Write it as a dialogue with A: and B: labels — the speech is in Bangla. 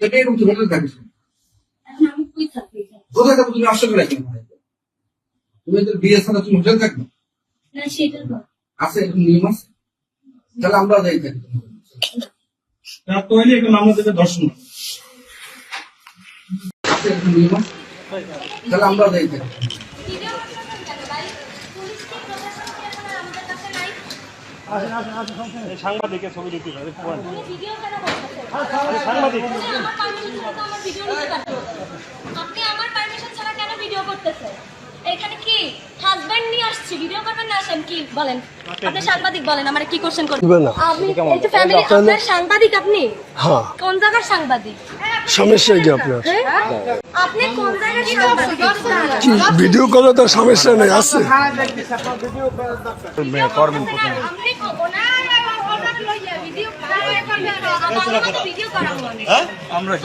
A: এরকম তুমি আসলে রাখি তুমি আছে এরকম নিয়ম আছে তাহলে আমরা যাই থাকি
B: হইলে এখন আমাদের দর্শন
A: আছে এরকম নিয়ম আছে তাহলে আমরা যাই
C: ভিডিও করতেছেন কেন ভাই পুলিশ কি প্রশাসন কি এখন আমাদের কাছে নাই
B: সাংবাদিকের ছবি দিতে পারে
C: উনি ভিডিও কেন করতেছেন?
B: সাংবাদিক।
C: উনি আমার পারমিশন ছাড়া তো আমার ভিডিও নিতে পারতো আপনি আমার পারমিশন ছাড়া কেন ভিডিও করতেছেন এখানে কি হাজবেন্ড নিয়ে আসছি ভিডিও করবেন না আসেন কি বলেন? আপনি সাংবাদিক বলেন আমার কি কোশ্চেন করবেন? আপনি এই ফ্যামিলি আপনার সাংবাদিক আপনি?
D: হ্যাঁ।
C: কোন জায়গার সাংবাদিক?
D: সমস্যা কি আপনার।
C: হ্যাঁ? আপনি কোন জায়গার সাংবাদিক?
D: ভিডিও কলে তো সমস্যা নেই আছে।
C: আপনি ভিডিও আমার